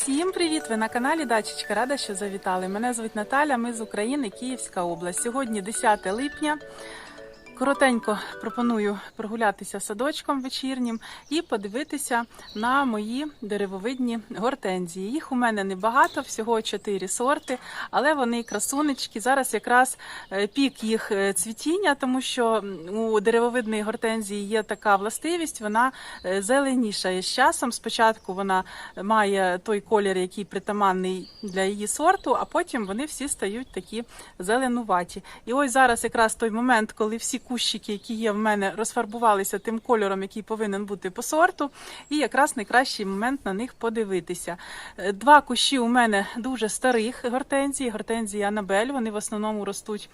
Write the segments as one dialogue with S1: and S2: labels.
S1: Всім привіт! Ви на каналі Дачечка. Рада, що завітали. Мене звуть Наталя. Ми з України, Київська область. Сьогодні 10 липня. Коротенько пропоную прогулятися садочком вечірнім і подивитися на мої деревовидні гортензії. Їх у мене небагато, всього 4 сорти, але вони красунечки. Зараз якраз е, пік їх е, цвітіння, тому що у деревовидної гортензії є така властивість, вона е, зеленішає з часом. Спочатку вона має той колір, який притаманний для її сорту, а потім вони всі стають такі зеленуваті. І ось зараз якраз той момент, коли всі кущики, які є в мене, розфарбувалися тим кольором, який повинен бути по сорту, і якраз найкращий момент на них подивитися. Е, Два кущі у мене дуже старих гортензії, гортензії Анабель. Вони в основному ростуть.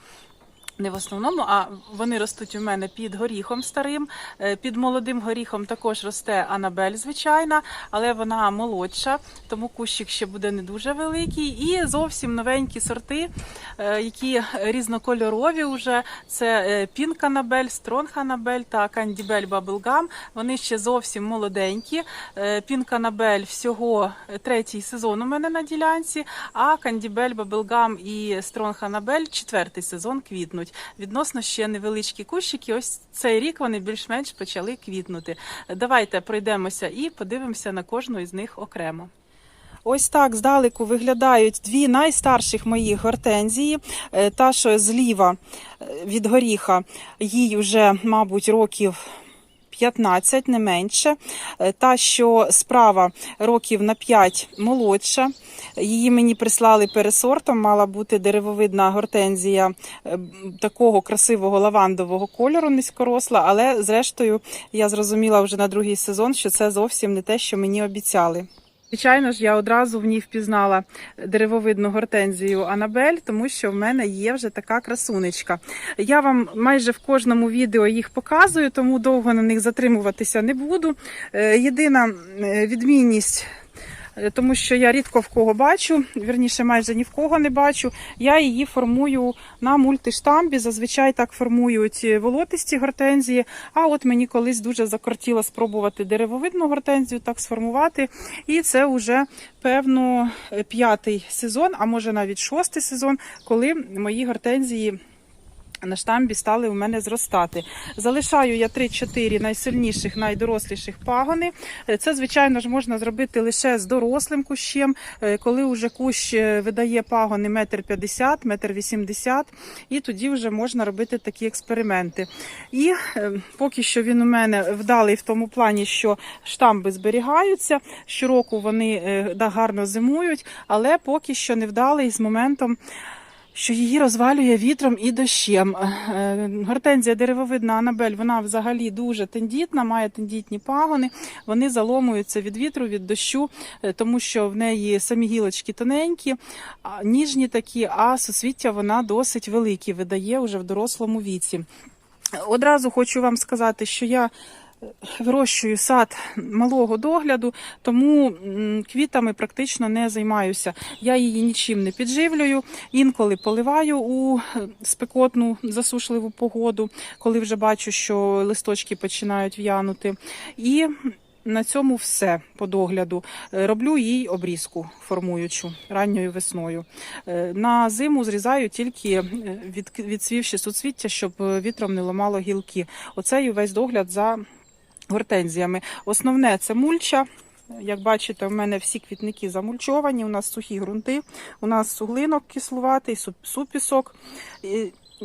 S1: Не в основному, а вони ростуть у мене під горіхом старим. Е, Під молодим горіхом також росте Анабель, звичайна, але вона молодша, тому кущик ще буде не дуже великий. І зовсім новенькі сорти, е, які різнокольорові вже. Це Пінк Анабель, Стронг Анабель та Кандібель Баблгам. Вони ще зовсім молоденькі. Пінк Анабель всього третій сезон у мене на ділянці, а Кандібель Баблгам і Стронг Анабель четвертий сезон квітнуть. Відносно ще невеличкі кущики. Ось цей рік вони більш-менш почали квітнути. Давайте пройдемося і подивимося на кожну із них окремо. Ось так здалеку виглядають дві найстарших моїх гортензії. Е, Та, що зліва е, від горіха, їй вже, мабуть, років 15, не менше. Е, Та, що справа років на 5 молодша. Її мені прислали пересортом, мала бути деревовидна гортензія е, такого красивого лавандового кольору, низькоросла, але зрештою я зрозуміла вже на другий сезон, що це зовсім не те, що мені обіцяли. Звичайно ж, я одразу в ній впізнала деревовидну гортензію Анабель, тому що в мене є вже така красунечка. Я вам майже в кожному відео їх показую, тому довго на них затримуватися не буду. Е, Єдина е, відмінність. Е, Тому що я рідко в кого бачу, вірніше майже ні в кого не бачу. Я її формую на мультиштамбі. Зазвичай так формують е, волотисті гортензії. А от мені колись дуже закортіло спробувати деревовидну гортензію так сформувати. І це вже певно е, п'ятий сезон, а може навіть шостий сезон, коли мої гортензії. На штамбі стали у мене зростати. Залишаю я 3-4 найсильніших, найдоросліших пагони. Е, Це, звичайно ж, можна зробити лише з дорослим кущем, е, коли вже кущ е, видає пагони метр п'ятдесят, метр вісімдесят, і тоді вже можна робити такі експерименти. І поки що він у мене вдалий в тому плані, що штамби зберігаються. Щороку вони гарно зимують, але поки що не вдалий з моментом що її розвалює вітром і дощем. Е, Гортензія деревовидна Анабель, вона взагалі дуже тендітна, має тендітні пагони. Вони заломуються від вітру, від дощу, е, тому що в неї самі гілочки тоненькі, ніжні такі, а суцвіття вона досить великі, видає вже в дорослому віці. Одразу хочу вам сказати, що я вирощую сад малого догляду, тому квітами практично не займаюся. Я її нічим не підживлюю, інколи поливаю у е, спекотну засушливу погоду, коли вже бачу, що листочки починають в'янути. І на цьому все по догляду. Е, Роблю їй обрізку формуючу ранньою весною. Е, На зиму зрізаю тільки від, відцвівші суцвіття, щоб вітром не ламало гілки. Оце і весь догляд за гортензіями. Основне це мульча. Як бачите, в мене всі квітники замульчовані, у нас сухі ґрунти, у нас суглинок кислуватий, суп- супісок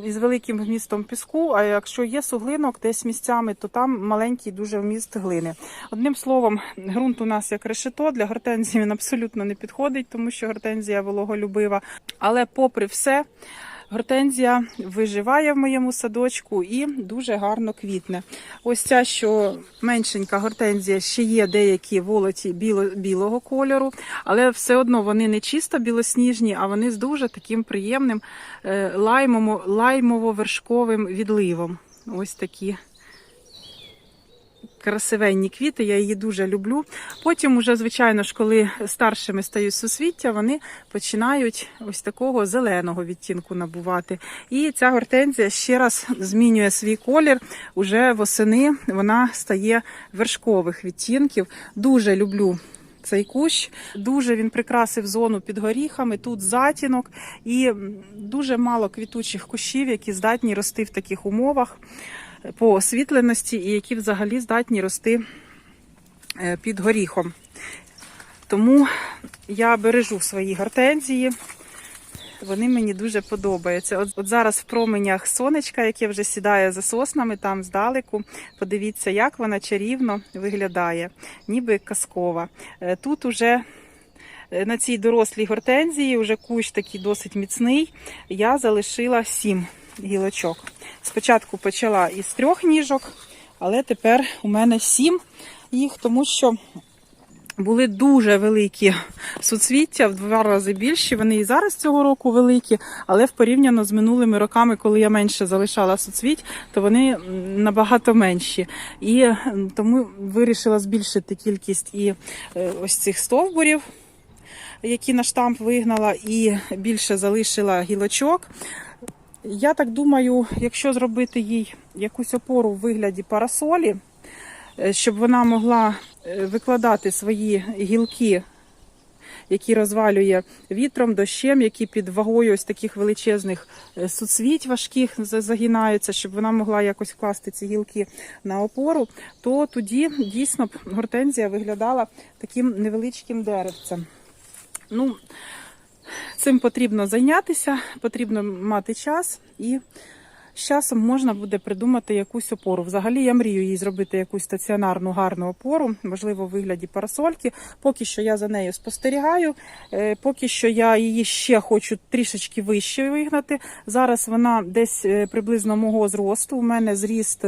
S1: із великим вмістом піску. А якщо є суглинок десь місцями, то там маленький дуже вміст глини. Одним словом, ґрунт у нас як решето, для гортензії він абсолютно не підходить, тому що гортензія вологолюбива. Але попри все, Гортензія виживає в моєму садочку і дуже гарно квітне. Ось ця, що меншенька гортензія, ще є деякі волоті біло, білого кольору, але все одно вони не чисто білосніжні, а вони з дуже таким приємним е, лаймово- лаймово-вершковим відливом. Ось такі красивенні квіти, я її дуже люблю. Потім, уже, звичайно ж, коли старшими стають сусвіття, вони починають ось такого зеленого відтінку набувати. І ця гортензія ще раз змінює свій колір. Уже восени вона стає вершкових відтінків. Дуже люблю цей кущ. Дуже він прикрасив зону під горіхами. Тут затінок і дуже мало квітучих кущів, які здатні рости в таких умовах по освітленості і які взагалі здатні рости е, під горіхом. Тому я бережу свої гортензії. Вони мені дуже подобаються. От, от зараз в променях сонечка, яке вже сідає за соснами, там здалеку. Подивіться, як вона чарівно виглядає, ніби казкова. Е, Тут уже е, на цій дорослій гортензії, вже кущ такий досить міцний. Я залишила сім гілочок. Спочатку почала із трьох ніжок, але тепер у мене сім їх, тому що були дуже великі суцвіття, в два рази більші. Вони і зараз цього року великі, але в порівняно з минулими роками, коли я менше залишала суцвіть, то вони набагато менші. І тому вирішила збільшити кількість і е, ось цих стовбурів, які на штамп вигнала, і більше залишила гілочок. Я так думаю, якщо зробити їй якусь опору в вигляді парасолі, е, щоб вона могла е, викладати свої гілки, які розвалює вітром, дощем, які під вагою ось таких величезних е, суцвіть важких загинаються, щоб вона могла якось класти ці гілки на опору, то тоді дійсно б гортензія виглядала таким невеличким деревцем. Ну, цим потрібно зайнятися, потрібно мати час і з часом можна буде придумати якусь опору. Взагалі я мрію їй зробити якусь стаціонарну гарну опору, можливо, в вигляді парасольки. Поки що я за нею спостерігаю. Е, Поки що я її ще хочу трішечки вище вигнати. Зараз вона десь е, приблизно мого зросту. У мене зріст.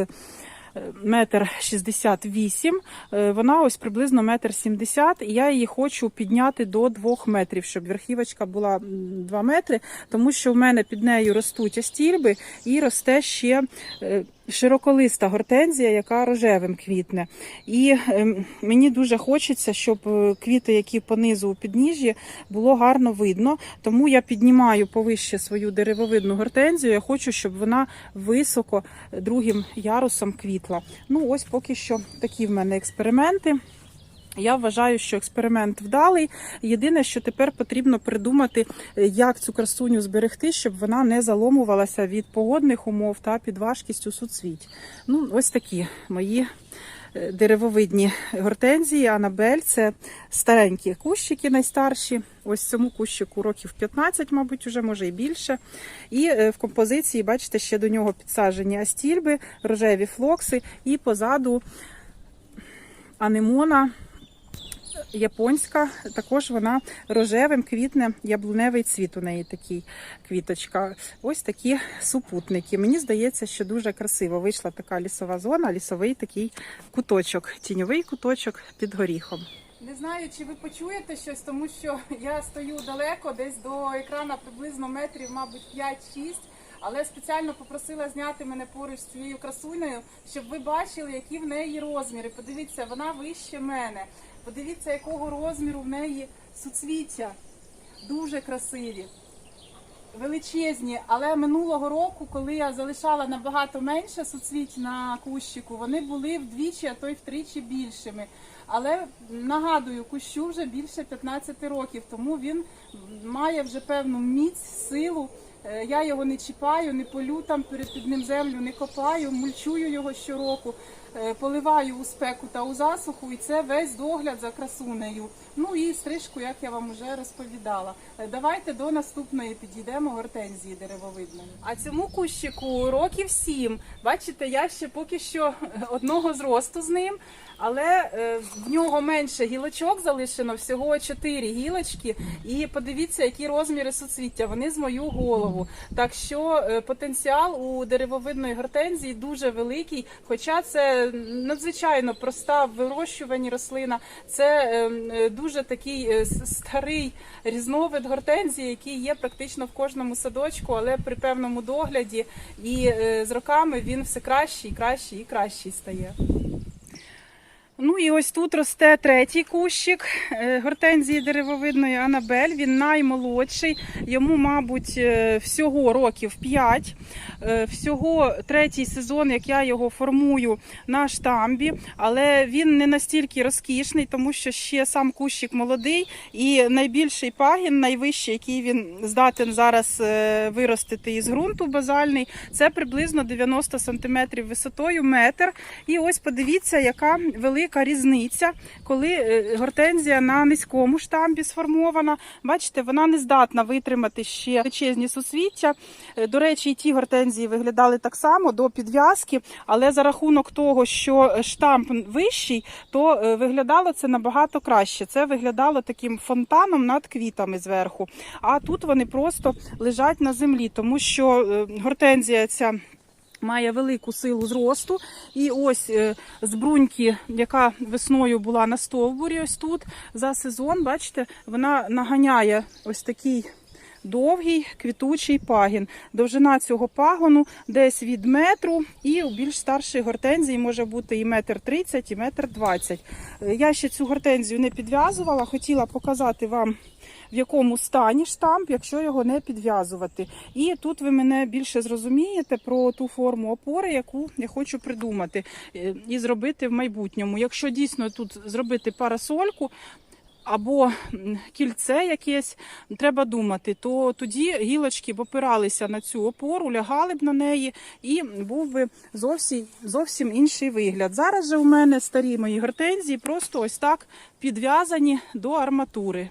S1: Метр шістдесят вісім, Е, вона ось приблизно метр сімдесят, і я її хочу підняти до двох метрів, щоб верхівочка була два метри, тому що в мене під нею ростуть астільби і росте ще е, широколиста гортензія, яка рожевим квітне. І ем, мені дуже хочеться, щоб е, квіти, які понизу у підніжжі, було гарно видно. Тому я піднімаю повище свою деревовидну гортензію. Я хочу, щоб вона високо другим ярусом квітла. Ну, ось поки що такі в мене експерименти. Я вважаю, що експеримент вдалий. Єдине, що тепер потрібно придумати, е, як цю красуню зберегти, щоб вона не заломувалася від погодних умов та під важкістю суцвіть. Ну, ось такі мої е, деревовидні гортензії. Анабель це старенькі кущики, найстарші. Ось цьому кущику років 15, мабуть, уже може і більше. І е, в композиції, бачите, ще до нього підсаджені астільби, рожеві флокси, і позаду анемона японська, також вона рожевим квітне, яблуневий цвіт у неї такий квіточка. Ось такі супутники. Мені здається, що дуже красиво вийшла така лісова зона, лісовий такий куточок, тіньовий куточок під горіхом. Не знаю, чи ви почуєте щось, тому що я стою далеко, десь до екрана приблизно метрів, мабуть, 5-6. Але спеціально попросила зняти мене поруч з цією красунею, щоб ви бачили, які в неї розміри. Подивіться, вона вище мене. Подивіться, якого розміру в неї суцвіття. Дуже красиві, величезні. Але минулого року, коли я залишала набагато менше суцвіть на кущику, вони були вдвічі, а то й втричі більшими. Але нагадую, кущу вже більше 15 років, тому він має вже певну міць, силу. Е, Я його не чіпаю, не полю там перед під ним землю, не копаю, мульчую його щороку, поливаю у спеку та у засуху, і це весь догляд за красунею. Ну і стрижку, як я вам вже розповідала. Е, Давайте до наступної підійдемо гортензії деревовидної. А цьому кущику років сім. Бачите, я ще поки що одного зросту з ним. Але е, в нього менше гілочок залишено, всього 4 гілочки. І подивіться, які розміри суцвіття. Вони з мою голову. Так що е, потенціал у деревовидної гортензії дуже великий. Хоча це надзвичайно проста в вирощуванні рослина. Це е, е, дуже такий е, старий різновид гортензії, який є практично в кожному садочку, але при певному догляді. І е, з роками він все кращий, кращий і кращий стає. Ну і ось тут росте третій кущик е, гортензії деревовидної Анабель. Він наймолодший. Йому, мабуть, е, всього років 5. Всього третій сезон, як я його формую на штамбі, але він не настільки розкішний, тому що ще сам кущик молодий і найбільший пагін, найвищий, який він здатен зараз е, виростити із ґрунту базальний, це приблизно 90 см висотою, метр. І ось подивіться, яка велика різниця, коли е, гортензія на низькому штамбі сформована. Бачите, вона не здатна витримати ще величезні суцвіття. Е, До речі, і ті гортензії виглядали так само до підв'язки, але за рахунок того, що штамп вищий, то е, виглядало це набагато краще. Це виглядало таким фонтаном над квітами зверху. А тут вони просто лежать на землі, тому що гортензія ця. Має велику силу зросту, і ось е, з бруньки, яка весною була на стовбурі, ось тут за сезон, бачите, вона наганяє ось такий довгий квітучий пагін. Довжина цього пагону десь від метру, і у більш старших гортензій може бути і метр тридцять, і метр двадцять. Е, Я ще цю гортензію не підв'язувала, хотіла показати вам. В якому стані штамп, якщо його не підв'язувати. І тут ви мене більше зрозумієте про ту форму опори, яку я хочу придумати е, і зробити в майбутньому. Якщо дійсно тут зробити парасольку, або кільце якесь, треба думати, то тоді гілочки б опиралися на цю опору, лягали б на неї, і був би зовсім, зовсім інший вигляд. Зараз же у мене старі мої гортензії просто ось так підв'язані до арматури.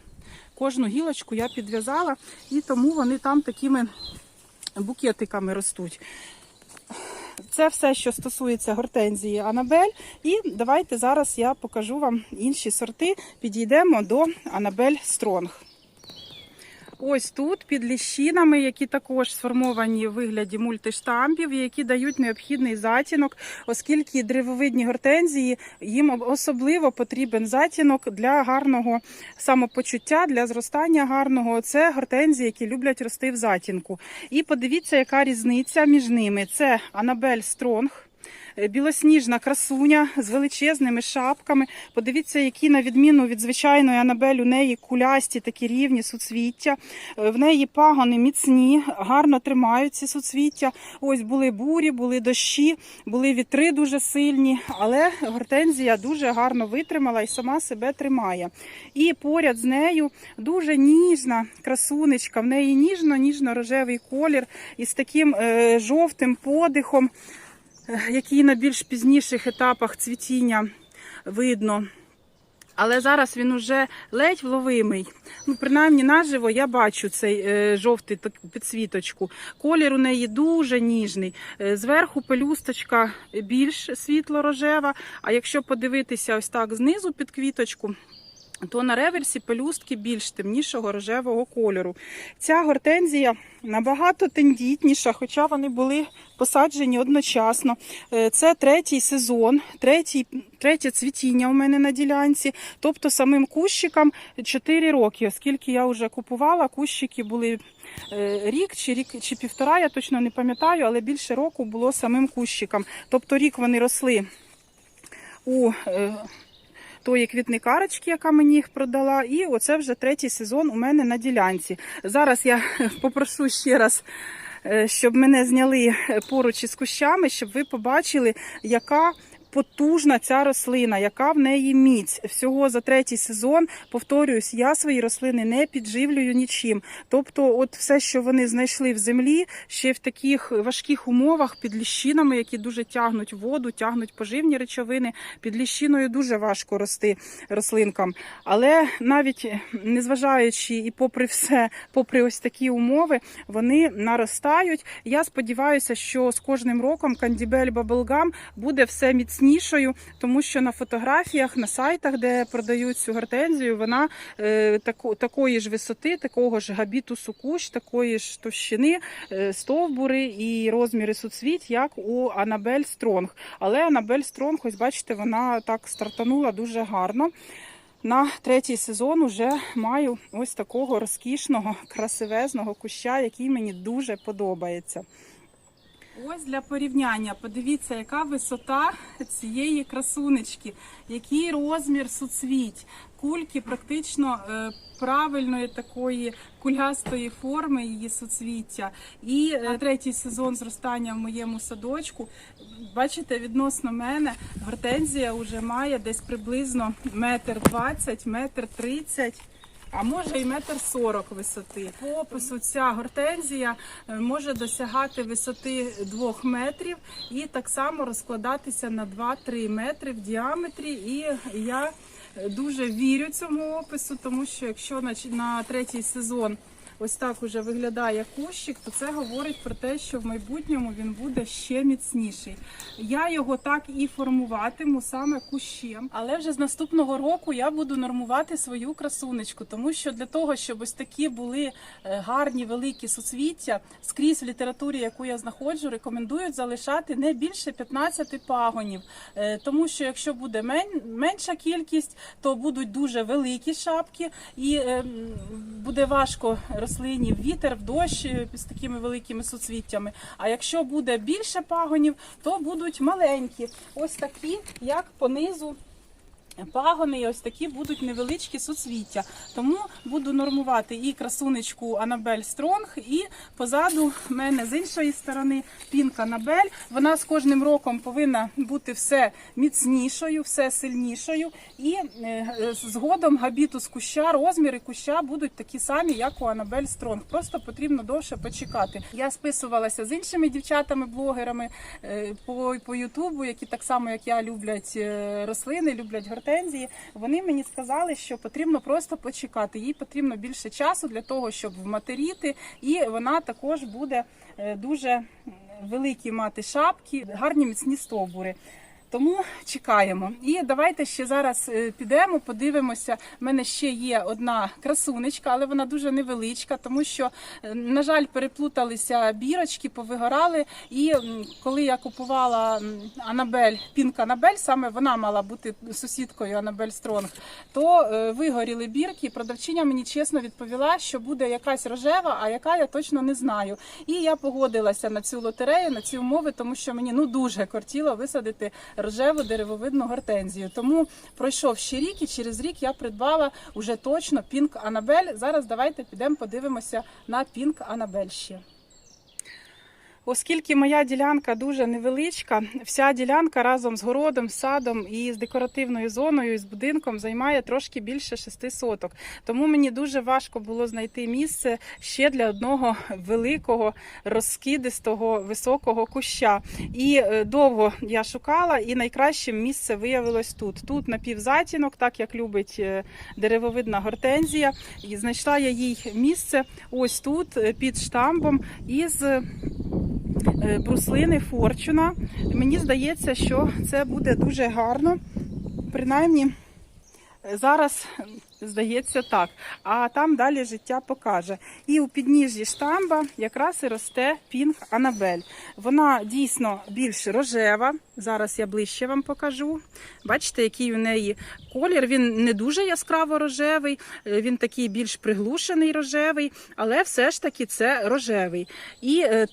S1: Кожну гілочку я підв'язала, і тому вони там такими букетиками ростуть. Це все, що стосується гортензії Анабель. І давайте зараз я покажу вам інші сорти. Підійдемо до Анабель Стронг. Ось тут під ліщинами, які також сформовані в вигляді мультиштампів, які дають необхідний затінок, оскільки древовидні гортензії їм особливо потрібен затінок для гарного самопочуття, для зростання гарного. Це гортензії, які люблять рости в затінку. І подивіться, яка різниця між ними. Це Анабель Стронг. Е, Білосніжна красуня з величезними шапками. Подивіться, які на відміну від звичайної Анабель у неї кулясті, такі рівні суцвіття. Е, В неї пагони міцні, гарно тримають ці суцвіття. Ось були бурі, були дощі, були вітри дуже сильні, але гортензія дуже гарно витримала і сама себе тримає. І поряд з нею дуже ніжна красунечка. В неї ніжно-ніжно-рожевий колір із таким е, жовтим подихом який на більш пізніших етапах цвітіння видно. Але зараз він уже ледь вловимий. Ну, принаймні наживо я бачу цей е, жовтий підсвіточку. Колір у неї дуже ніжний. Е, зверху пелюсточка більш світло-рожева. А якщо подивитися ось так знизу під квіточку, то на реверсі пелюстки більш темнішого рожевого кольору. Ця гортензія набагато тендітніша, хоча вони були посаджені одночасно. Е, Це третій сезон, третій, третє цвітіння у мене на ділянці. Тобто самим кущикам 4 роки, оскільки я вже купувала, кущики були е, рік чи рік чи півтора, я точно не пам'ятаю, але більше року було самим кущикам. Тобто рік вони росли у е, тої квітникарочки, яка мені їх продала. І оце вже третій сезон у мене на ділянці. Зараз я попрошу ще раз. е, Щоб мене зняли поруч із кущами, щоб ви побачили, яка потужна ця рослина, яка в неї міць. Всього за третій сезон, повторююсь, я свої рослини не підживлюю нічим. Тобто, от все, що вони знайшли в землі, ще в таких важких умовах під ліщинами, які дуже тягнуть воду, тягнуть поживні речовини. Під ліщиною дуже важко рости рослинкам. Але навіть незважаючи і попри все, попри ось такі умови, вони наростають. Я сподіваюся, що з кожним роком Кандібель Баблгам буде все міцнішою, тому що на фотографіях, на сайтах, де продають цю гортензію, вона е, тако, такої ж висоти, такого ж габітусу кущ, такої ж товщини, е, стовбури і розміри суцвіт, як у Анабель Стронг. Але Анабель Стронг, ось бачите, вона так стартанула дуже гарно. На третій сезон уже маю ось такого розкішного, красивезного куща, який мені дуже подобається. Ось для порівняння. Подивіться, яка висота цієї красунечки, який розмір суцвіть. Кульки практично е, правильної такої кульгастої форми її суцвіття. І е, третій сезон зростання в моєму садочку. Бачите, відносно мене гортензія вже має десь приблизно метр двадцять, метр тридцять. А може і метр сорок висоти. По опису ця гортензія е, може досягати висоти двох метрів і так само розкладатися на 2-3 метри в діаметрі. І я е, дуже вірю цьому опису, тому що якщо на третій сезон ось так уже виглядає кущик, то це говорить про те, що в майбутньому він буде ще міцніший. Я його так і формуватиму саме кущем. Але вже з наступного року я буду нормувати свою красунечку, тому що для того, щоб ось такі були е, гарні великі суцвіття, скрізь в літературі, яку я знаходжу, рекомендують залишати не більше 15 пагонів. Е, Тому що якщо буде менша кількість, то будуть дуже великі шапки, і е, буде важко рослині в вітер, в дощ е, з такими великими суцвіттями. А якщо буде більше пагонів, то будуть маленькі, ось такі, як понизу. Пагони ось такі будуть невеличкі суцвіття. Тому буду нормувати і красунечку Анабель Стронг, і позаду мене з іншої сторони пінка Анабель. Вона з кожним роком повинна бути все міцнішою, все сильнішою. І е, згодом габітус куща, розміри куща будуть такі самі, як у Анабель Стронг. Просто потрібно довше почекати. Я списувалася з іншими дівчатами-блогерами е, по, по Ютубу, які так само, як я, люблять е, рослини, люблять гортензії. Вони мені сказали, що потрібно просто почекати. Їй потрібно більше часу для того, щоб вматеріти, і вона також буде е, дуже великі мати шапки, гарні міцні стовбури. Тому чекаємо. І давайте ще зараз е, підемо, подивимося. У мене ще є одна красунечка, але вона дуже невеличка, тому що, е, на жаль, переплуталися бірочки, повигорали. І коли я купувала Анабель, пінк Анабель, саме вона мала бути сусідкою Анабель Стронг, то е, вигоріли бірки. Продавчиня мені чесно відповіла, що буде якась рожева, а яка я точно не знаю. І я погодилася на цю лотерею, на ці умови, тому що мені ну дуже кортіло висадити рожеву деревовидну гортензію. Тому пройшов ще рік, і через рік я придбала уже точно пінк Анабель. Зараз давайте підемо подивимося на пінк Анабель ще. Оскільки моя ділянка дуже невеличка, вся ділянка разом з городом, садом і з декоративною зоною, і з будинком займає трошки більше 6 соток. Тому мені дуже важко було знайти місце ще для одного великого розкидистого високого куща. І е, довго я шукала, і найкращим місце виявилось тут. Тут напівзатінок, так як любить е, деревовидна гортензія. І знайшла я їй місце ось тут, е, під штамбом, із бруслини Форчуна. Мені здається, що це буде дуже гарно. Принаймні, е, зараз е, здається так. А там далі життя покаже. І у підніжжі штамба якраз і росте пінг Анабель. Вона дійсно більш рожева. Зараз я ближче вам покажу. Бачите, який у неї колір. Він не дуже яскраво рожевий, е, він такий більш приглушений рожевий, але все ж таки це рожевий. І, е,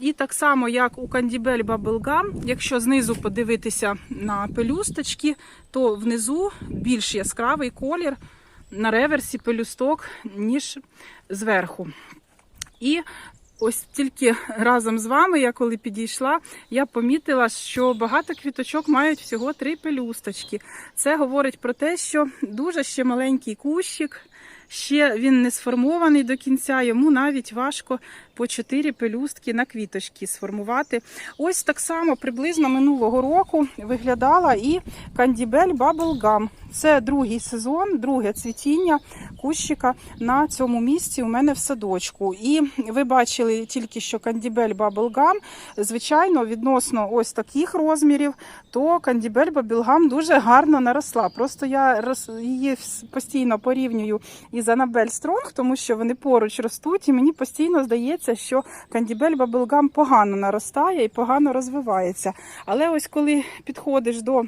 S1: і так само, як у Кандібель Bubblegum, якщо знизу подивитися на пелюсточки, то внизу більш яскравий колір на реверсі пелюсток, ніж зверху. І ось тільки разом з вами, я коли підійшла, я помітила, що багато квіточок мають всього три пелюсточки. Це говорить про те, що дуже ще маленький кущик. Ще він не сформований до кінця, йому навіть важко по 4 пелюстки на квіточки сформувати. Ось так само приблизно минулого року виглядала і Кандібель Bubblegum. Це другий сезон, друге цвітіння кущика на цьому місці у мене в садочку. І ви бачили тільки що Кандібель Bubblegum, звичайно, відносно ось таких розмірів, то Кандібель Bubblegum дуже гарно наросла. Просто я її постійно порівнюю із Анабель Стронг, тому що вони поруч ростуть, і мені постійно здається, що Кандібель Bubblegum погано наростає і погано розвивається. Але ось коли підходиш до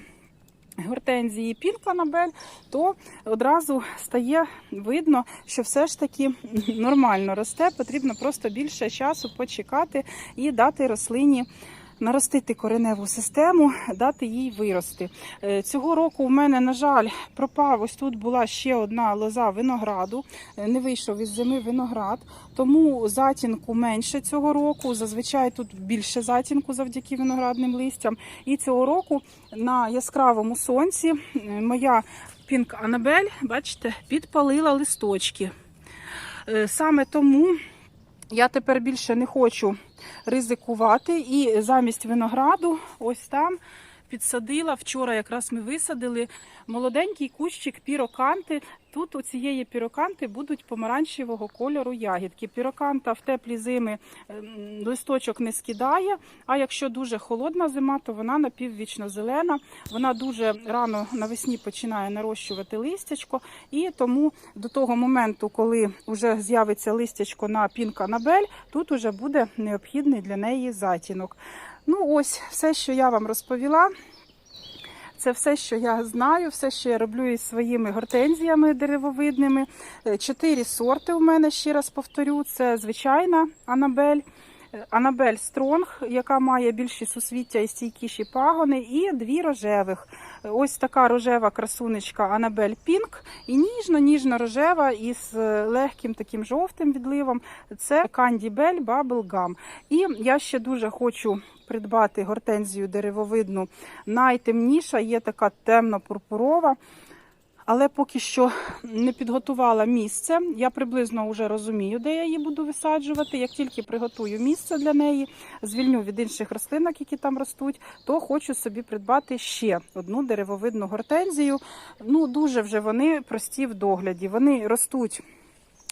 S1: гортензії Annabelle, то одразу стає видно, що все ж таки нормально росте. Потрібно просто більше часу почекати і дати рослині. Наростити кореневу систему, дати їй вирости. Е, Цього року в мене, на жаль, пропав. Ось тут була ще одна лоза винограду. Е, Не вийшов із зими виноград, тому затінку менше цього року. Зазвичай тут більше затінку завдяки виноградним листям. І цього року на яскравому сонці е, моя Пінк Анабель, бачите, підпалила листочки. Саме тому я тепер більше не хочу ризикувати. І замість винограду, ось там підсадила. Вчора якраз ми висадили молоденький кущик піроканти. Тут у цієї піроканти будуть помаранчевого кольору ягідки. Піроканта в теплі зими ем, листочок не скидає. А якщо дуже холодна зима, то вона напіввічно зелена. Вона дуже рано навесні починає нарощувати листячко, і тому до того моменту, коли вже з'явиться листячко на пінканабель, тут уже буде необхідний для неї затінок. Ну, ось все, що я вам розповіла. Це все, що я знаю, все, що я роблю із своїми гортензіями деревовидними. Е, Чотири сорти у мене, ще раз повторю. Це звичайна Анабель, Анабель Стронг, яка має більші сусвіття і стійкіші пагони, і дві рожевих. Ось така рожева красунечка Анабель Пінк і ніжно-ніжно рожева із е, легким таким жовтим відливом. Це Кандібель Bubble Gum. І я ще дуже хочу придбати гортензію деревовидну. Найтемніша є така темно-пурпурова. Але поки що не підготувала місце. Я приблизно вже розумію, де я її буду висаджувати. Як тільки приготую місце для неї, звільню від інших рослинок, які там ростуть, то хочу собі придбати ще одну деревовидну гортензію. Ну, дуже вже вони прості в догляді. Вони ростуть.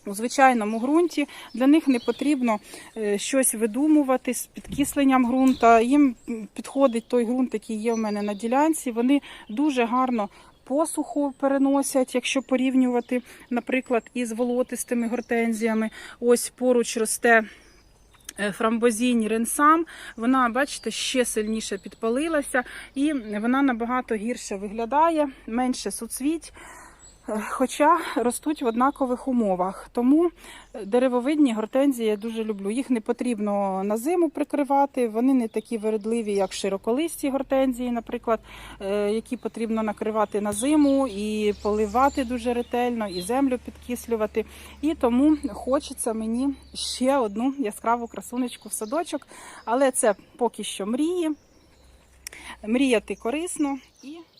S1: У звичайному ґрунті для них не потрібно е, щось видумувати з підкисленням ґрунта. Їм підходить той ґрунт, який є в мене на ділянці. Вони дуже гарно посуху переносять, якщо порівнювати, наприклад, із волотистими гортензіями. Ось поруч росте. е, Фрамбозінь ренсам, вона, бачите, ще сильніше підпалилася, і вона набагато гірше виглядає, менше суцвіть, хоча ростуть в однакових умовах. Тому е, деревовидні гортензії я дуже люблю. Їх не потрібно на зиму прикривати, вони не такі вередливі, як широколисті гортензії, наприклад, е, які потрібно накривати на зиму і поливати дуже ретельно, і землю підкислювати. І тому хочеться мені ще одну яскраву красунечку в садочок, але це поки що мрії. Мріяти корисно і.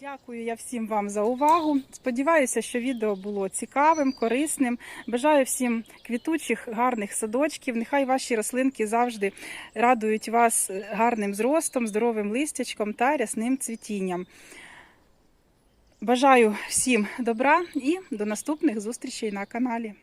S1: Дякую я всім вам за увагу. Сподіваюся, що відео було цікавим, корисним. Бажаю всім квітучих, гарних садочків. Нехай ваші рослинки завжди радують вас гарним зростом, здоровим листячком та рясним цвітінням. Бажаю всім добра і до наступних зустрічей на каналі.